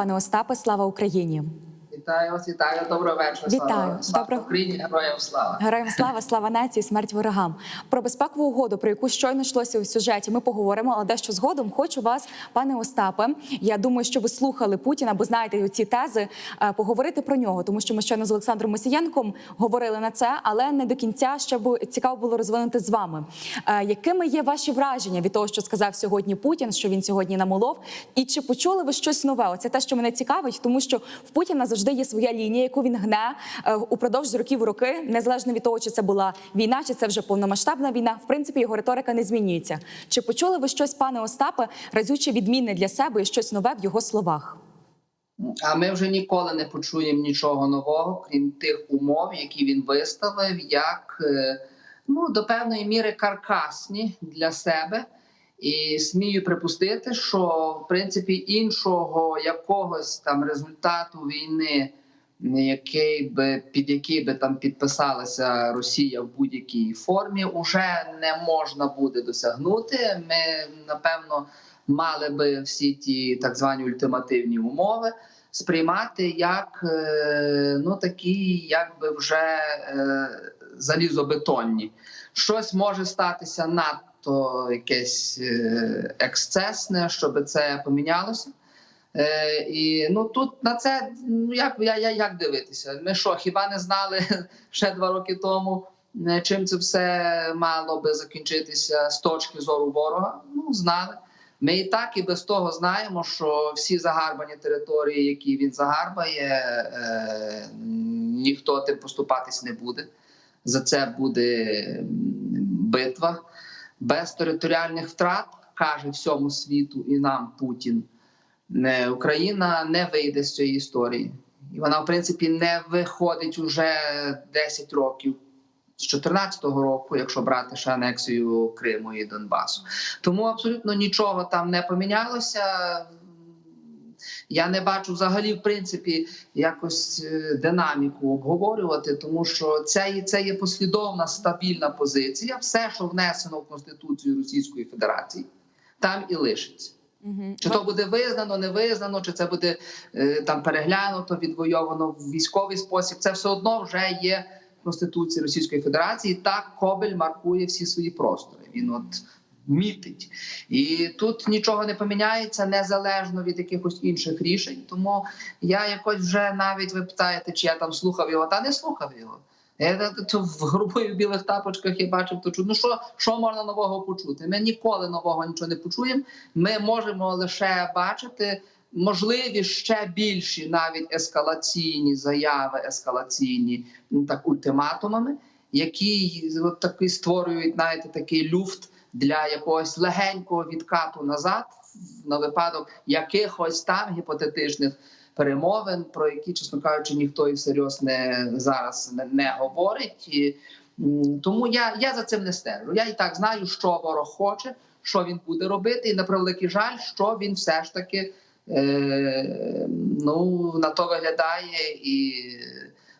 пане Остапе. Слава Україні! Вітаю вас, вітаю, доброго вечора. Вітаю. Слава, слава Доброго- Україні, героям слава. Героям слава, слава нації, смерть ворогам. Про безпекову угоду, про яку щойно йшлося у сюжеті, ми поговоримо. Але дещо згодом хочу вас, пане Остапе. Я думаю, що ви слухали Путіна, бо знаєте ці тези. е, Поговорити про нього, тому що ми щойно з Олександром Мосієнком говорили на це, але не до кінця щоб цікаво було розвинути з вами. Е, Якими є ваші враження від того, що сказав сьогодні Путін, що він сьогодні намолов? І чи почули ви щось нове? Оце те, що мене цікавить, тому що в Путіна завжди є своя лінія, яку він гне е, упродовж років роки, незалежно від того, чи це була війна, чи це вже повномасштабна війна. В принципі, його риторика не змінюється. Чи почули ви щось, пане Остапе, разюче відмінне для себе і щось нове в його словах? А ми вже ніколи не почуємо нічого нового, крім тих умов, які він виставив, як е, ну, до певної міри каркасні для себе. І смію припустити, що в принципі іншого якогось там результату війни, який би під який би там підписалася Росія в будь-якій формі, уже не можна буде досягнути. Ми напевно мали би всі ті так звані ультимативні умови сприймати як е, ну такі, якби вже е, залізобетонні. Щось може статися надто якесь е, ексцесне, щоб це помінялося. Е, і ну тут на це ну як я, я як дивитися? Ми що, хіба не знали ще два роки тому, е, чим це все мало би закінчитися з точки зору ворога? Ну знали. Ми і так і без того знаємо, що всі загарбані території, які він загарбає, е, ніхто тим поступатись не буде. За це буде битва без територіальних втрат, каже всьому світу і нам Путін. Україна не вийде з цієї історії. І вона, в принципі, не виходить уже 10 років з 2014 року, якщо брати ще анексію Криму і Донбасу. Тому абсолютно нічого там не помінялося. Я не бачу взагалі, в принципі, якось е, динаміку обговорювати, тому що це, є- це є послідовна стабільна позиція. Все, що внесено в Конституцію Російської Федерації, там і лишиться. Угу. Чи то буде визнано, не визнано, чи це буде е, там переглянуто, відвойовано в військовий спосіб. Це все одно вже є в Конституції Російської Федерації. Так Кобель маркує всі свої простори. Він от мітить. І тут нічого не поміняється незалежно від якихось інших рішень. Тому я якось вже навіть ви питаєте, чи я там слухав його, та не слухав його. Я то в грубої білих тапочках я бачив, то чу. Ну що, що можна нового почути? Ми ніколи нового нічого не почуємо. Ми можемо лише бачити можливі ще більші навіть ескалаційні заяви, ескалаційні так ультиматумами, які от такі створюють знаєте, такий люфт для якогось легенького відкату назад на випадок якихось там гіпотетичних перемовин, про які, чесно кажучи, ніхто і всерйоз не зараз не, говорить. І, тому я, я за цим не стежу. Я і так знаю, що ворог хоче, що він буде робити, і на превеликий жаль, що він все ж таки е, ну, на то виглядає і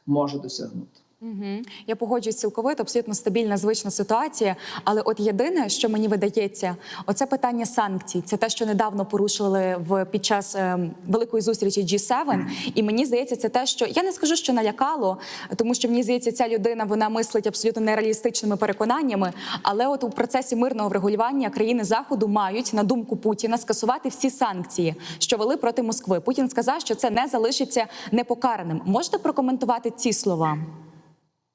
може досягнути. Угу. Я погоджуюсь цілковито, абсолютно стабільна, звична ситуація. Але от єдине, що мені видається, оце питання санкцій. Це те, що недавно порушили в під час е, великої зустрічі G7. І мені здається, це те, що я не скажу, що налякало, тому що мені здається, ця людина вона мислить абсолютно нереалістичними переконаннями. Але от у процесі мирного врегулювання країни заходу мають на думку Путіна скасувати всі санкції, що вели проти Москви. Путін сказав, що це не залишиться непокараним. Можете прокоментувати ці слова?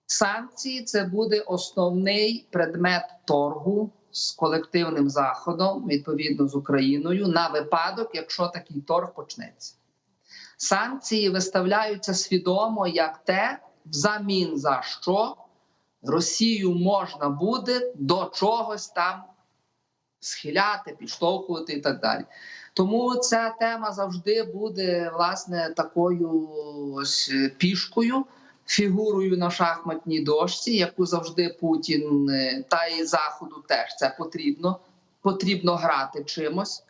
Санкції це буде основний предмет торгу з колективним заходом, відповідно з Україною, на випадок, якщо такий торг почнеться. Санкції виставляються свідомо як те, взамін за що Росію можна буде до чогось там схиляти, підштовхувати і так далі. Тому ця тема завжди буде власне такою ось е, пішкою фігурою на шахматній дошці, яку завжди Путін е, та і Заходу теж це потрібно. Потрібно грати чимось.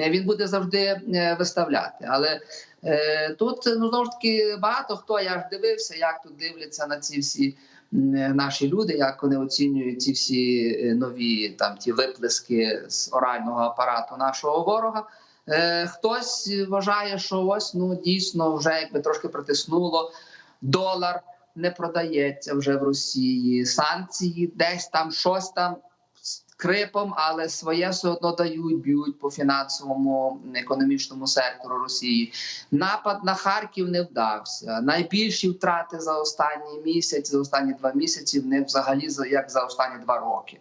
Е, Він буде завжди е, виставляти. Але е, тут ну знову ж таки багато хто я ж дивився, як тут дивляться на ці всі наші люди, як вони оцінюють ці всі нові там ті виплески з орального апарату нашого ворога. Е, хтось вважає, що ось ну дійсно вже якби трошки притиснуло. Долар не продається вже в Росії. Санкції десь там щось там з крипом, але своє все одно дають, б'ють по фінансовому економічному сектору Росії. Напад на Харків не вдався. Найбільші втрати за останній місяць, за останні два місяці, не взагалі за як за останні два роки.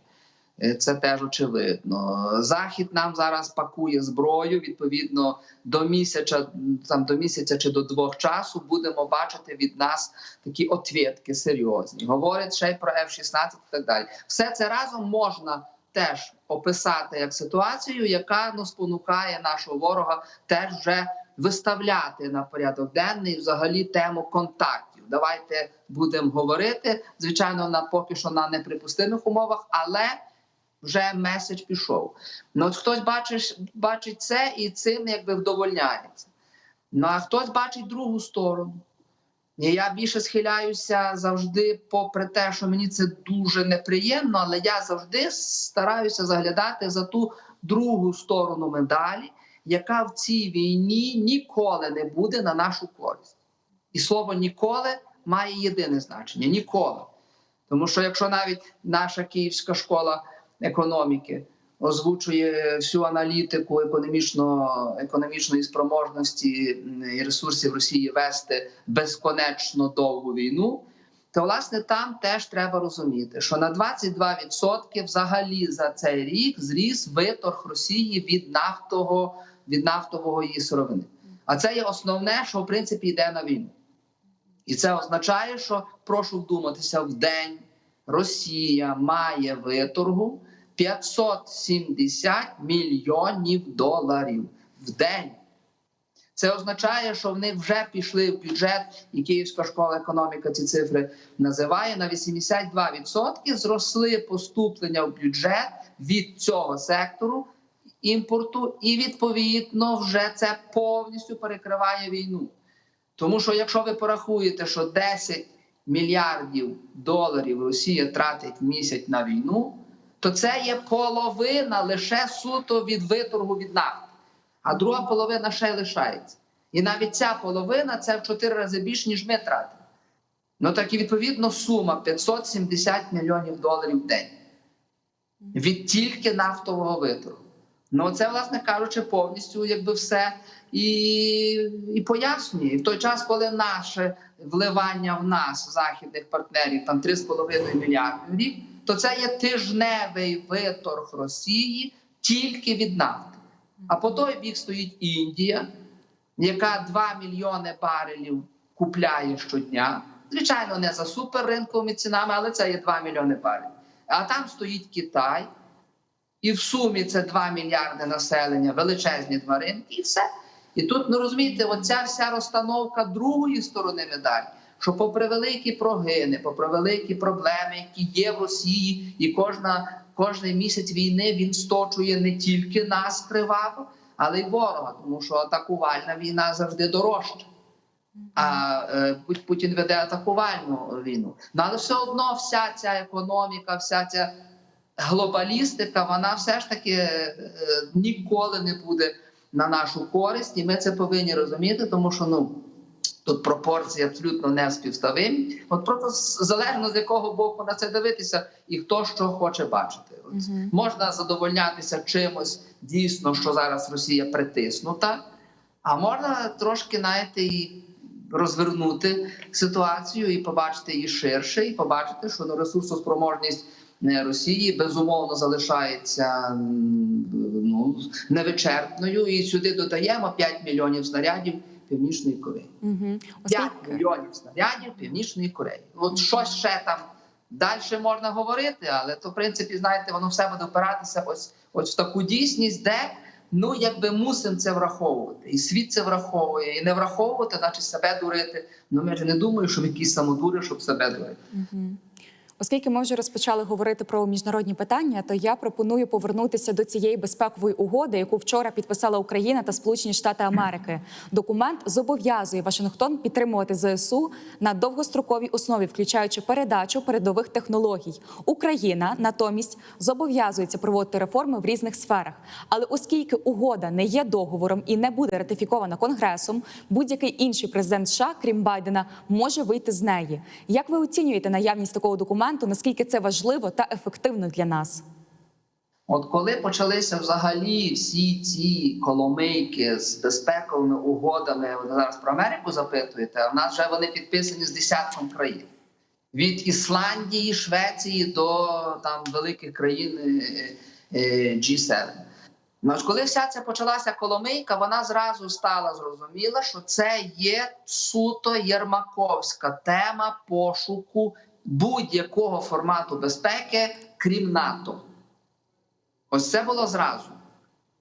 Е, Це теж очевидно. Захід нам зараз пакує зброю. Відповідно, до місяця там до місяця чи до двох часу будемо бачити від нас такі отвідки серйозні. Говорять ще й про F-16 і так далі. Все це разом можна теж описати як ситуацію, яка ну спонукає нашого ворога теж вже виставляти на порядок денний взагалі тему контактів. Давайте будемо говорити. Звичайно, на поки що на неприпустимих умовах, але вже меседж пішов. Ну от хтось бачить, бачить це і цим якби вдовольняється. Ну а хтось бачить другу сторону. І я більше схиляюся завжди, попри те, що мені це дуже неприємно, але я завжди стараюся заглядати за ту другу сторону медалі, яка в цій війні ніколи не буде на нашу користь. І слово ніколи має єдине значення ніколи. Тому що якщо навіть наша київська школа економіки озвучує всю аналітику економічно, економічної спроможності і ресурсів Росії вести безконечно довгу війну, то власне там теж треба розуміти, що на 22% взагалі за цей рік зріс виторг Росії від нафтового від нафтового її сировини. А це є основне, що в принципі йде на війну. І це означає, що прошу вдуматися в день Росія має виторгу 570 мільйонів доларів в день. Це означає, що в них вже пішли в бюджет, і Київська школа економіка ці цифри називає на 82% зросли поступлення в бюджет від цього сектору імпорту, і відповідно вже це повністю перекриває війну. Тому що якщо ви порахуєте, що 10 мільярдів доларів Росія тратить місяць на війну, то це є половина лише суто від виторгу від нафти, а друга половина ще й лишається. І навіть ця половина це в 4 рази більше, ніж ми тратимо. Ну так і відповідно сума 570 мільйонів доларів в день від тільки нафтового виторгу. Ну, це, власне кажучи, повністю якби все і, і пояснює. І в той час, коли наше вливання в нас, західних партнерів, там 3,5 мільярди в рік, то це є тижневий виторг Росії тільки від нафти. А по той бік стоїть Індія, яка 2 мільйони барелів купляє щодня. Звичайно, не за суперринковими цінами, але це є 2 мільйони барелів. А там стоїть Китай. І в сумі це 2 мільярди населення, величезні два ринки, і все. І тут, ну розумієте, оця вся розстановка другої сторони медалі, що попри великі прогини, попри великі проблеми, які є в Росії, і кожна, кожний місяць війни він сточує не тільки нас криваво, але й ворога, тому що атакувальна війна завжди дорожча. А е, Путін веде атакувальну війну. Ну, але все одно вся ця економіка, вся ця глобалістика, вона все ж таки е, ніколи не буде на нашу користь, і ми це повинні розуміти, тому що ну тут пропорції абсолютно не співставимі. От просто залежно з якого боку на це дивитися, і хто що хоче бачити. От Мгм. Можна задовольнятися чимось дійсно, що зараз Росія притиснута, а можна трошки знаєте, і розвернути ситуацію і побачити її ширше, і побачити, що ну, ресурсоспроможність е, Росії безумовно залишається ну, невичерпною. І сюди додаємо 5 мільйонів снарядів Північної Кореї. Мгм. 5 мільйонів снарядів Північної Кореї. От щось ще там далі можна говорити, але то, в принципі, знаєте, воно все буде опиратися ось, ось в таку дійсність, де ну якби мусимо це враховувати. І світ це враховує, і не враховувати, значить себе дурити. Ну ми ж не думаю, що ми якісь самодури, щоб себе дурити. Мгм. Оскільки ми вже розпочали говорити про міжнародні питання, то я пропоную повернутися до цієї безпекової угоди, яку вчора підписала Україна та Сполучені Штати Америки. Документ зобов'язує Вашингтон підтримувати ЗСУ на довгостроковій основі, включаючи передачу передових технологій. Україна натомість зобов'язується проводити реформи в різних сферах. Але оскільки угода не є договором і не буде ратифікована Конгресом, будь-який інший президент США, крім Байдена, може вийти з неї. Як ви оцінюєте наявність такого документу? Наскільки це важливо та ефективно для нас? От коли почалися взагалі всі ці коломийки з безпековими угодами, ви зараз про Америку запитуєте, в нас вже вони підписані з десятком країн. Від Ісландії, Швеції до там великих країн е, е, G7. Ну, коли вся ця почалася коломийка, вона зразу стала зрозуміла, що це є суто єрмаковська тема пошуку будь-якого формату безпеки, крім НАТО. Ось це було зразу.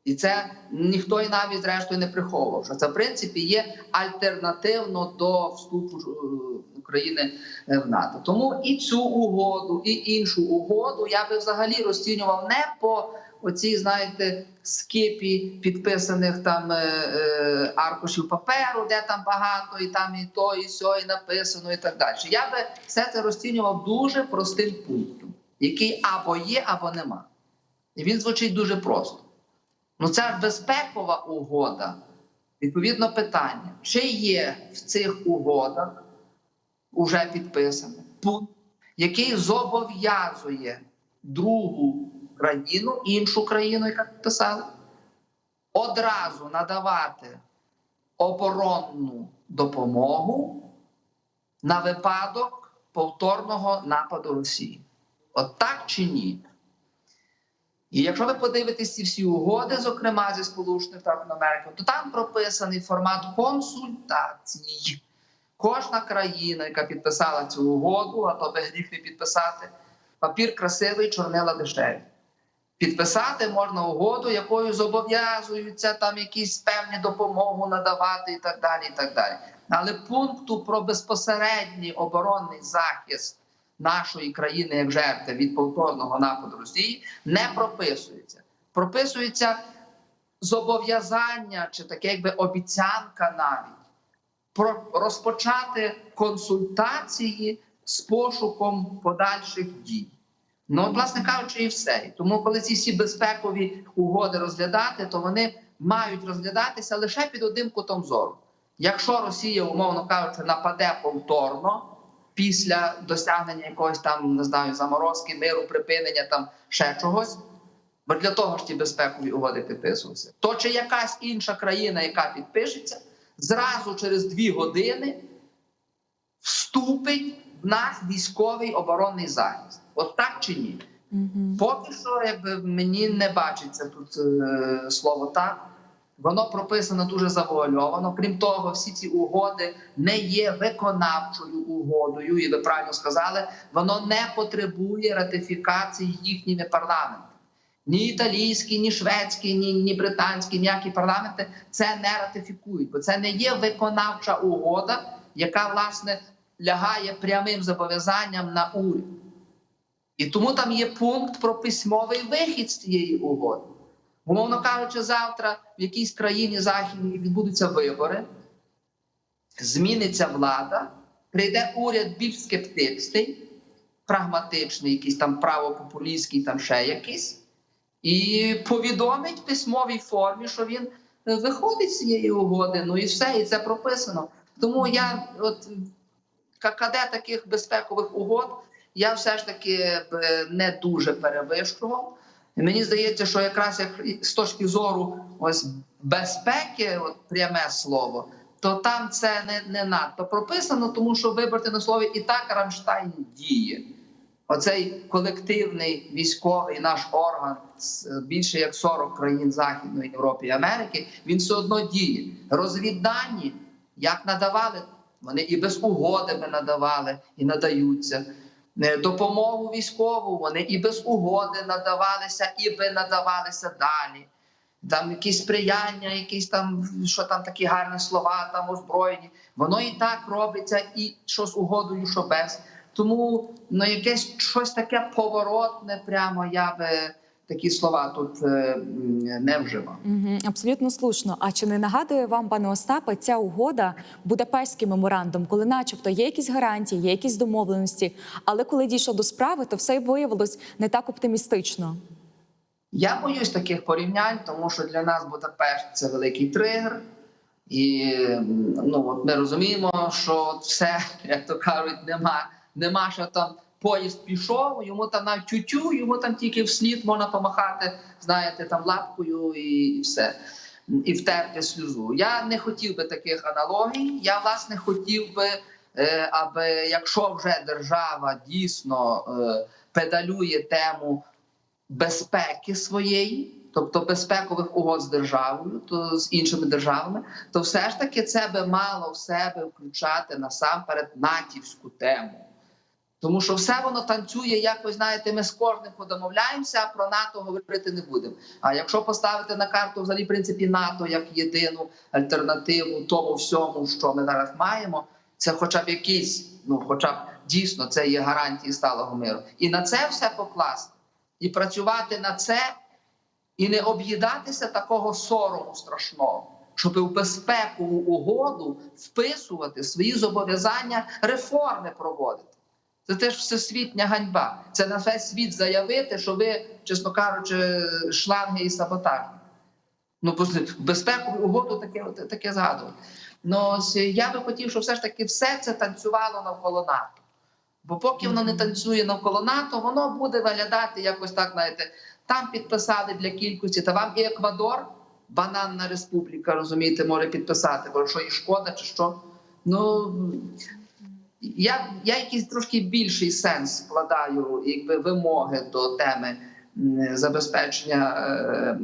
І це ніхто і навіть зрештою не приховував, що це в принципі є альтернативно до вступу е, України е, в НАТО. Тому і цю угоду, і іншу угоду я би взагалі розцінював не по оцій, знаєте, скипі підписаних там е, е, аркушів паперу, де там багато, і там і то, і сьо, і написано, і так далі. Я би все це розцінював дуже простим пунктом, який або є, або нема. І він звучить дуже просто. Ну, це безпекова угода. Відповідно, питання: чи є в цих угодах уже підписаний пункт, який зобов'язує другу країну, іншу країну, яка підписала, одразу надавати оборонну допомогу на випадок повторного нападу Росії? От так чи ні? І якщо ви подивитесь ці всі угоди, зокрема зі Сполучених Штатів Америки, то там прописаний формат консультацій. Кожна країна, яка підписала цю угоду, а то би гріх не підписати, папір красивий, чорнила дешеві. Підписати можна угоду, якою зобов'язуються там якісь певні допомогу надавати і так далі. і так далі. Але пункту про безпосередній оборонний захист нашої країни як жертви від повторного нападу Росії не прописується. Прописується зобов'язання чи таке, якби обіцянка навіть про розпочати консультації з пошуком подальших дій. Ну, власне кажучи, і все. Тому, коли ці всі безпекові угоди розглядати, то вони мають розглядатися лише під одним кутом зору. Якщо Росія, умовно кажучи, нападе повторно після досягнення якогось там не знаю заморозки, миру, припинення там ще чогось, бо для того ж ті безпекові угоди підписувалися, то чи якась інша країна, яка підпишеться, зразу через дві години вступить в наш військовий оборонний захист. От так чи ні? Угу. Поки що, якби мені не бачиться тут е, слово так. Воно прописано дуже завуальовано. Крім того, всі ці угоди не є виконавчою угодою, і ви правильно сказали, воно не потребує ратифікації їхніми парламентами. Ні італійські, ні шведські, ні, ні британські, ніякі парламенти це не ратифікують, бо це не є виконавча угода, яка власне лягає прямим зобов'язанням на уряд. І тому там є пункт про письмовий вихід з цієї угоди. Умовно кажучи, завтра в якійсь країні західній відбудуться вибори, зміниться влада, прийде уряд більш скептичний, прагматичний, якийсь там правопопулістський, там ще якийсь, і повідомить в письмовій формі, що він е, виходить з цієї угоди. Ну і все, і це прописано. Тому я, от ККД таких безпекових угод, я все ж таки не дуже перевищував. Мені здається, що якраз як з точки зору ось безпеки, от пряме слово, то там це не, не надто прописано, тому що вибрати на слові і так Рамштайн діє. Оцей колективний військовий наш орган більше як 40 країн Західної Європи і Америки, він все одно діє. Розвіддані, як надавали, вони і без угоди би надавали і надаються. Е, Допомогу військову вони і без угоди надавалися, і би надавалися далі. Там якісь сприяння, якісь там, що там такі гарні слова, там озброєні. Воно і так робиться, і що з угодою, що без. Тому ну якесь щось таке поворотне, прямо я би такі слова тут е, не вживав. Угу, абсолютно слушно. А чи не нагадує вам, пане Остапе, ця угода Будапештський меморандум, коли, начебто, є якісь гарантії, є якісь домовленості, але коли дійшло до справи, то все виявилось не так оптимістично. Я боюсь таких порівнянь, тому що для нас Будапешт це великий тригер. І ну, от ми розуміємо, що все, як то кажуть, нема, нема що там поїзд пішов, йому там навіть тютю, йому там тільки вслід можна помахати, знаєте, там лапкою і, і все. І втерти сльозу. Я не хотів би таких аналогій. Я власне хотів би, е, аби якщо вже держава дійсно е, педалює тему безпеки своєї, тобто безпекових угод з державою, то з іншими державами, то все ж таки це би мало в себе включати насамперед натівську тему. Тому що все воно танцює, якось знаєте, ми з кожним подомовляємося, а про НАТО говорити не будемо. А якщо поставити на карту взагалі в принципі НАТО як єдину альтернативу тому всьому, що ми зараз маємо, це хоча б якийсь, ну хоча б дійсно це є гарантії сталого миру. І на це все покласти, і працювати на це, і не об'їдатися такого сорому страшного, щоб в безпекову угоду вписувати свої зобов'язання реформи проводити. Це теж всесвітня ганьба. Це на весь світ заявити, що ви, чесно кажучи, шланги і саботажні. Ну, безпекову угоду таке, таке згадувати. Ну, я би хотів, щоб все ж таки все це танцювало навколо НАТО. Бо поки воно не танцює навколо НАТО, воно буде виглядати якось так, знаєте, там підписали для кількості, та вам і Еквадор, бананна республіка, розумієте, може підписати, бо що і шкода, чи що. Ну я, я якийсь трошки більший сенс вкладаю, якби вимоги до теми забезпечення е,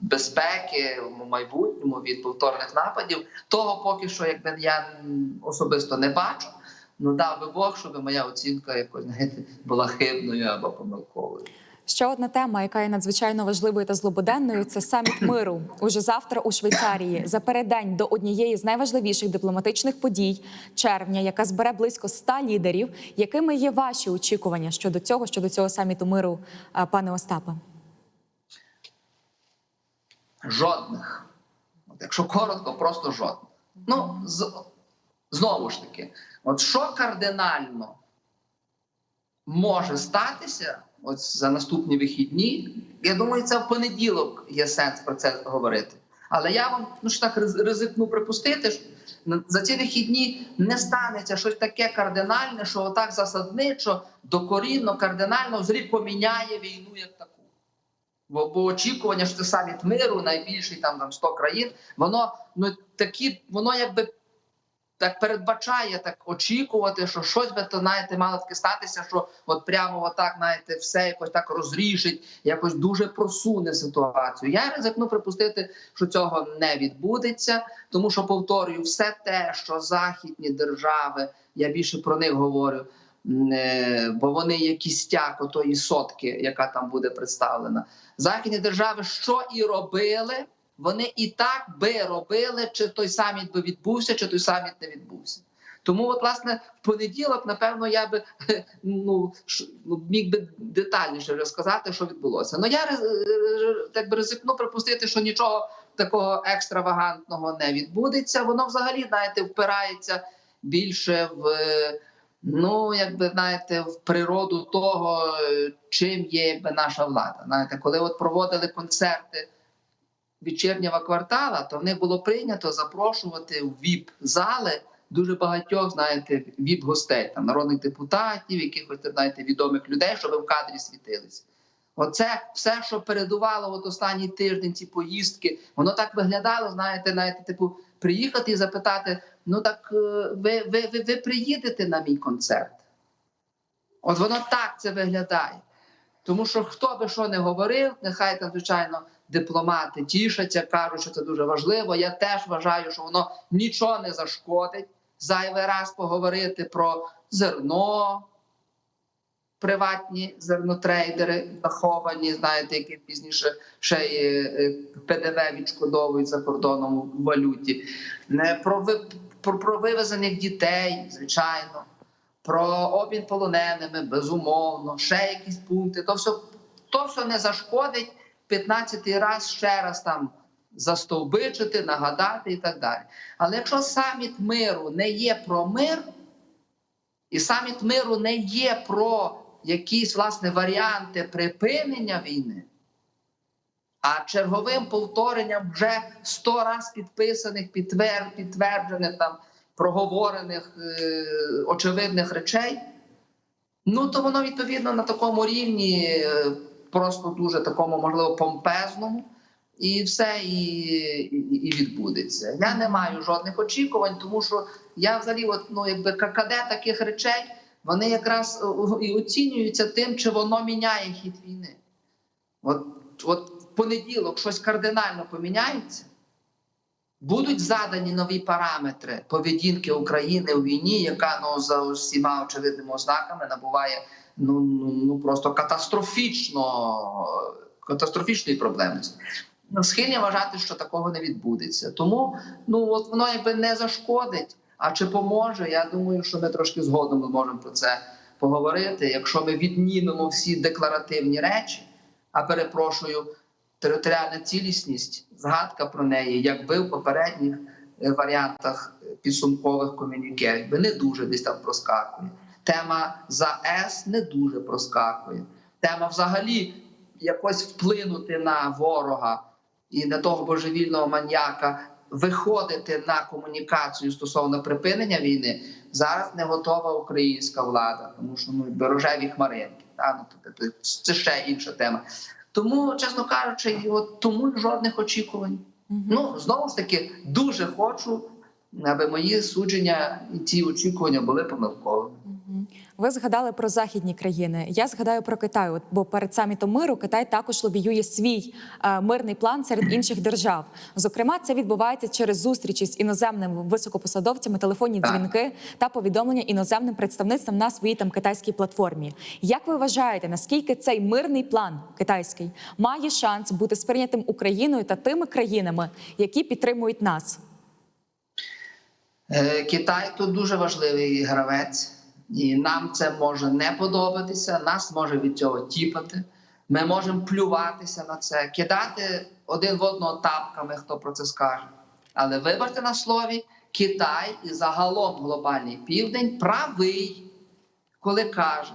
безпеки в майбутньому від повторних нападів. Того поки що, якби я особисто не бачу. Ну дав би Бог, щоб моя оцінка якось була хибною або помилковою. Ще одна тема, яка є надзвичайно важливою та злободенною, це саміт миру. Уже завтра у Швейцарії за переддень до однієї з найважливіших дипломатичних подій червня, яка збере близько 100 лідерів. Якими є ваші очікування щодо цього, щодо цього саміту миру, е, пане Остапе? Жодних. Якщо коротко, просто жодних. Ну, з, знову ж таки, от що кардинально може статися от за наступні вихідні, я думаю, це в понеділок є сенс про це говорити. Але я вам ну, ж так ризикну припустити, що за ці вихідні не станеться щось таке кардинальне, що отак засадничо, докорінно, кардинально взагалі поміняє війну як таку. Бо, бо очікування, що це саміт миру, найбільший там, там 100 країн, воно ну такі, воно якби так передбачає, так очікувати, що щось би то знаєте, мало таки статися, що от прямо отак, знаєте, все якось так розріжить, якось дуже просуне ситуацію. Я ризикну припустити, що цього не відбудеться, тому що повторюю, все те, що західні держави, я більше про них говорю. е, Бо вони є кістяк отої сотки, яка там буде представлена. Західні держави, що і робили, вони і так би робили, чи той саміт би відбувся, чи той саміт не відбувся. Тому, от, власне, в понеділок, напевно, я би ну, ну, міг би детальніше розказати, що відбулося. Ну я риз- е, так би ризикну припустити, що нічого такого екстравагантного не відбудеться. Воно взагалі, знаєте, впирається більше в. е, Ну, якби знаєте, в природу того, е, чим є якби наша влада. Знаєте, коли от проводили концерти вечірнього квартала, то в них було прийнято запрошувати в віп-зали дуже багатьох, знаєте, віп-гостей, там народних депутатів, якихось знаєте, відомих людей, щоб в кадрі світилися. Оце все, що передувало от останній тиждень, ці поїздки, воно так виглядало, знаєте, знаєте, типу, приїхати і запитати: ну так е, ви, ви, ви, ви приїдете на мій концерт? От воно так це виглядає. Тому що хто би що не говорив, нехай там, звичайно, дипломати тішаться, кажуть, що це дуже важливо. Я теж вважаю, що воно нічого не зашкодить. Зайвий раз поговорити про зерно, приватні зернотрейдери заховані, знаєте, які пізніше ще й е, ПДВ відшкодовують за кордоном в валюті, не про, про, про вивезених дітей, звичайно. про обмін полоненими, безумовно, ще якісь пункти. То все, то все не зашкодить 15-й раз ще раз там застовбичити, нагадати і так далі. Але якщо саміт миру не є про мир, і саміт миру не є про якісь власне варіанти припинення війни, а черговим повторенням вже сто раз підписаних, підтвер, підтверджених там проговорених е, очевидних речей, ну то воно відповідно на такому рівні, е, просто дуже такому, можливо, помпезному, і все і, і, і відбудеться. Я не маю жодних очікувань, тому що я взагалі, от, ну, якби ККД таких речей, вони якраз е, і оцінюються тим, чи воно міняє хід війни. От, от в понеділок щось кардинально поміняється. Будуть задані нові параметри поведінки України у війні, яка ну за всіма очевидними ознаками набуває ну, ну, ну просто катастрофічно катастрофічної проблемності. Ну, схильні вважати, що такого не відбудеться. Тому ну от воно якби не зашкодить. А чи поможе? Я думаю, що ми трошки згодом можемо про це поговорити. Якщо ми віднімемо всі декларативні речі, а перепрошую, територіальна цілісність, згадка про неї, якби в попередніх е, варіантах підсумкових комюніке, якби не дуже десь там проскакує. Тема за С не дуже проскакує. Тема взагалі якось вплинути на ворога і на того божевільного маньяка, виходити на комунікацію стосовно припинення війни, зараз не готова українська влада, тому що ну якби рожеві хмаринки. Та? Ну, тобто, це ще інша тема. Тому, чесно кажучи, і от тому жодних очікувань. Мгм. Ну знову ж таки, дуже хочу, аби мої судження і ці очікування були помилковими. Ви згадали про західні країни. Я згадаю про Китай. Бо перед самітом миру Китай також лобіює свій е, мирний план серед інших держав. Зокрема, це відбувається через зустрічі з іноземними високопосадовцями, телефонні дзвінки та повідомлення іноземним представництвам на своїй там китайській платформі. Як ви вважаєте, наскільки цей мирний план китайський має шанс бути сприйнятим Україною та тими країнами, які підтримують нас? Е, Китай тут дуже важливий гравець, і нам це може не подобатися. Нас може від цього тіпати. Ми можемо плюватися на це, кидати один в одного тапками, хто про це скаже. Але вибачте на слові, Китай і загалом глобальний південь правий, коли каже: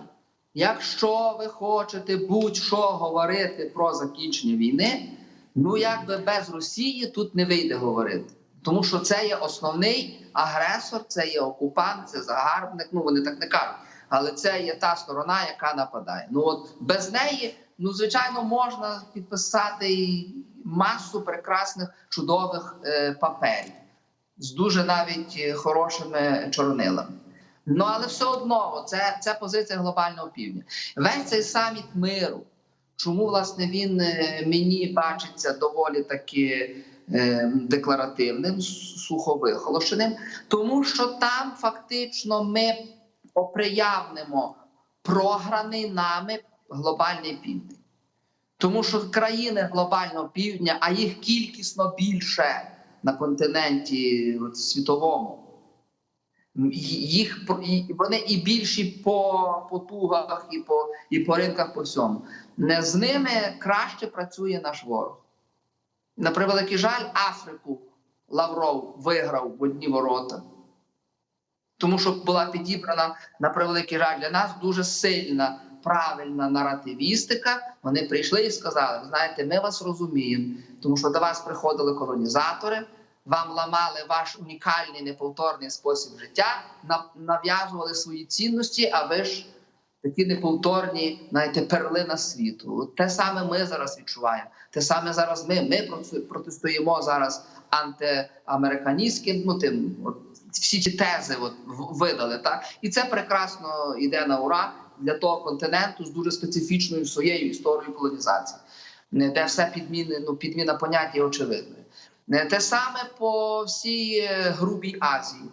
якщо ви хочете будь-що говорити про закінчення війни, ну якби без Росії тут не вийде говорити. Тому що це є основний агресор, це є окупант, це загарбник. Ну вони так не кажуть. Але це є та сторона, яка нападає. Ну от без неї, ну звичайно, можна підписати і масу прекрасних чудових е, паперів з дуже навіть е, хорошими чорнилами. Ну але все одно, це, це позиція глобального півдня. Весь цей саміт миру. Чому власне він е, мені бачиться доволі таки декларативним, суховихолошеним, тому що там фактично ми оприявнимо програний нами глобальний південь. Тому що країни глобального півдня, а їх кількісно більше на континенті світовому, їх вони і більші по потугах, і по, і по ринках по всьому. Не з ними краще працює наш ворог. На превеликий жаль, Африку Лавров виграв в одні ворота. Тому що була підібрана на превеликий жаль для нас дуже сильна, правильна наративістика. Вони прийшли і сказали: знаєте, ми вас розуміємо, тому що до вас приходили колонізатори, вам ламали ваш унікальний неповторний спосіб життя, нав'язували свої цінності, а ви ж такі неповторні, знаєте, перлина світу. Те саме ми зараз відчуваємо. Те саме зараз ми. Ми проти- протистоїмо зараз антиамериканістським, ну тим от, всі ці тези от, видали. Так? І це прекрасно йде на ура для того континенту з дуже специфічною своєю історією колонізації, де все підміни, ну, підміна поняття очевидною. Те саме по всій е, грубій Азії.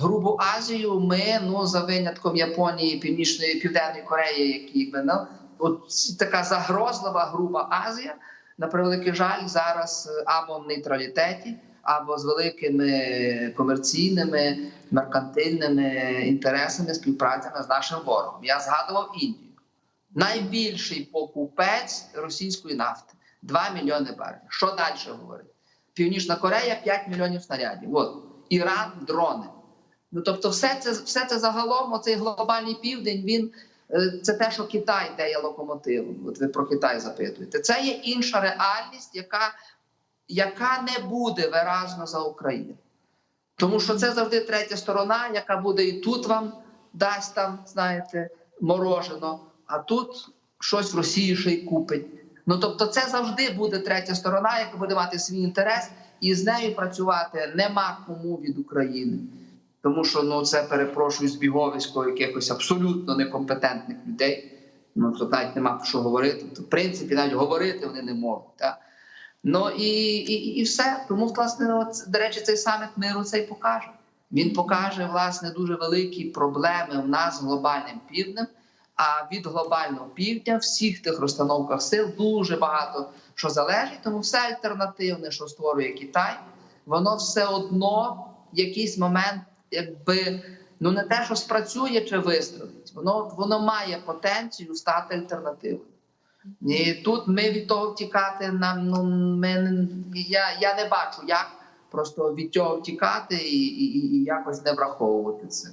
Грубу Азію ми ну за винятком Японії, Північної Південної Кореї, які якби ну, от така загрозлива груба Азія, на превеликий жаль, зараз е, або в нейтралітеті, або з великими комерційними меркантильними інтересами співпрацями з нашим ворогом. Я згадував Індію. Найбільший покупець російської нафти 2 мільйони барелів. Що далі говорить? Північна Корея 5 мільйонів снарядів. От Іран дрони. Ну тобто, все це все це загалом, оцей глобальний південь, він е, це те, що Китай де є. От ви про Китай запитуєте. Це є інша реальність, яка, яка не буде виразно за Україну. Тому що це завжди третя сторона, яка буде і тут вам дасть там, знаєте, морожено, а тут щось в Росії ще й купить. Ну тобто, це завжди буде третя сторона, яка буде мати свій інтерес, і з нею працювати нема кому від України. Тому що ну це перепрошую збіговисько якихось абсолютно некомпетентних людей. Ну тут навіть нема про що говорити. В принципі, навіть говорити вони не можуть. Так? Ну і, і, і все. Тому, власне, от, до речі, цей саміт миру це й покаже. Він покаже власне дуже великі проблеми в нас з глобальним півднем. А від глобального півдня, всіх тих розстановках сил дуже багато що залежить. Тому все альтернативне, що створює Китай, воно все одно в якийсь момент, якби ну не те, що спрацює чи вистроїть, воно воно має потенцію стати альтернативою. І тут ми від того втікати нам. Ну ми я, я не бачу, як просто від цього втікати і, і, і якось не враховувати це.